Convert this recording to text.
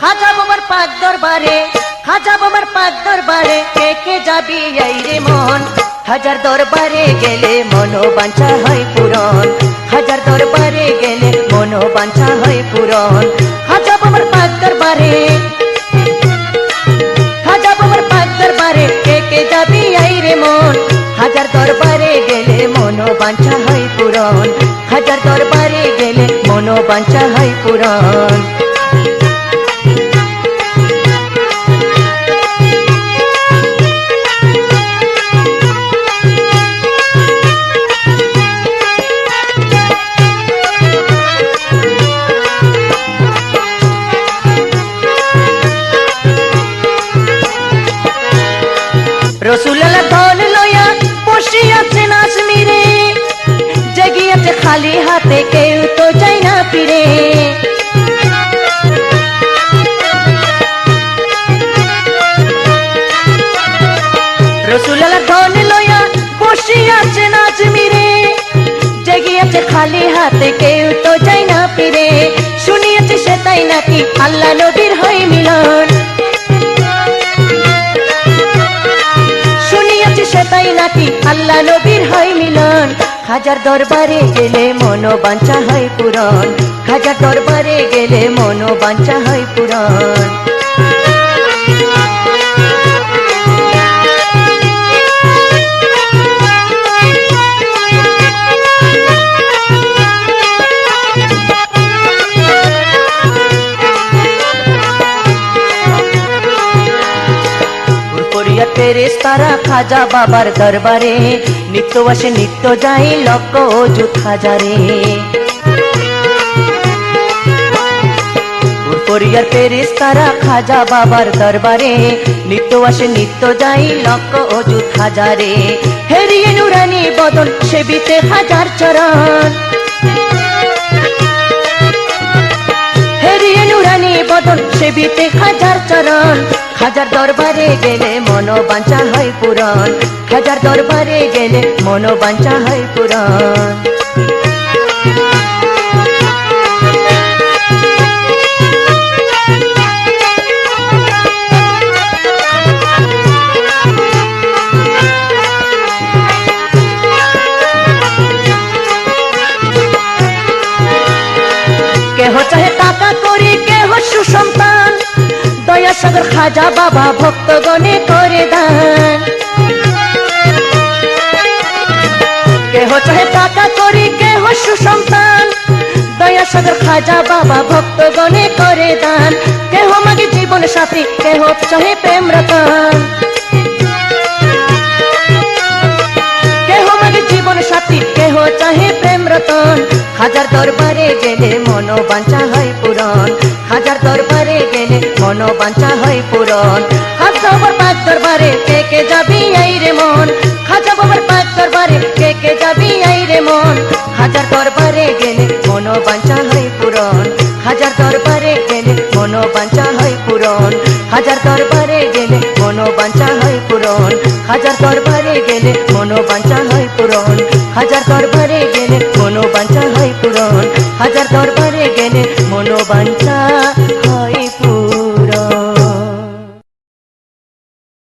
খাজা বাবার পাক দরবারে খাজা বাবার পাক দরবারে কে কে যাবি এই রে মন। হাজার দরবারে গেলে মনোবাঞ্ছা হয় পূরণ। হাজার দরবারে গেলে মনোবাঞ্ছা হয় পূরণ। খাজা বাবার পাক দরবারে। খাজা বাবার পাক দরবারে কে কে যাবি এই রে মন। হাজার দরবারে গেলে মনোবাঞ্ছা হয় পূরণ। হাজার দরবারে গেলে মনোবাঞ্ছা হয় পূরণ। রসুলালা ধন লয়া বসিয়াছে নাজমিরে জেগিয়াছে খালি হাতে, কেউ তো চাই না ফিরে। রসুলালা ধন লয়া বসিয়াছে নাজমিরে জেগিয়াছে খালি হাতে, কেউ তো চাই না ফিরে। শুনিয়াছে সে তাই নাকি আল্লাহ নবীর সেটাই আল্লাহ নবীর হয় মিলন। হাজার দরবারে গেলে মন মনোবাঞ্ছা হয় পুরন হাজার দরবারে গেলে মনোবাঞ্ছা হয় পূরণ করিয়াতে রেস্তারা, খাজা বাবার দরবারে। নিত্য আসে নিত্য যাই, লক্ষ অযুত হাজারে। করিয়ার পেরেস্তারা খাজা বাবার দরবারে। নিত্য আসে নিত্য যাই, লক্ষ অযুত হাজারে। হেরিয়ে নুরানি বদন, সেবিতে হাজার চরণ। হেরিয়ে নুরানি বদন, সেবিতে হাজার চরণ। হাজার দরবারে গেলে মনোবাঞ্ছা হয় পুরন হাজার দরবারে গেলে মনোবাঞ্ছা হয় পূরণ। সাগর খাজা বাবা ভক্তগণে করে দান। কেহ চাহে টাকা করি, কেহ সুসন্তান। দয়া সাগর খাজা বাবা ভক্তগণে করে দান। কেহ মাগে জীবন সাথী, কেহ চাহে প্রেম রতন। কেহ মাগে জীবন সাথী, কেহ চাহে প্রেম রতন। হাজার দরবারে গেলে মনোবাঞ্ছা হয় পূরণ। হাজার দরবারে মনোবাঞ্ছা হয় পূরণ। হাজার বাবার পাঁচ দরবারে কে কে যাবি এই রে মন? হাজার বাবার পাঁচ দরবারে কে কে যাবি এই রে মন? হাজার দরবারে গেলে মনোবাঞ্ছা হয় পূরণ। হাজার দরবারে গেলে মনোবাঞ্ছা হয় পূরণ। হাজার দরবারে গেলে মনোবাঞ্ছা হয় পূরণ। হাজার দরবারে গেলে মনোবাঞ্ছা হয় পূরণ। হাজার দরবারে গেলে মনোবাঞ্ছা হয় পূরণ। হাজার দরবারে গেলে মনোবাঞ্ছা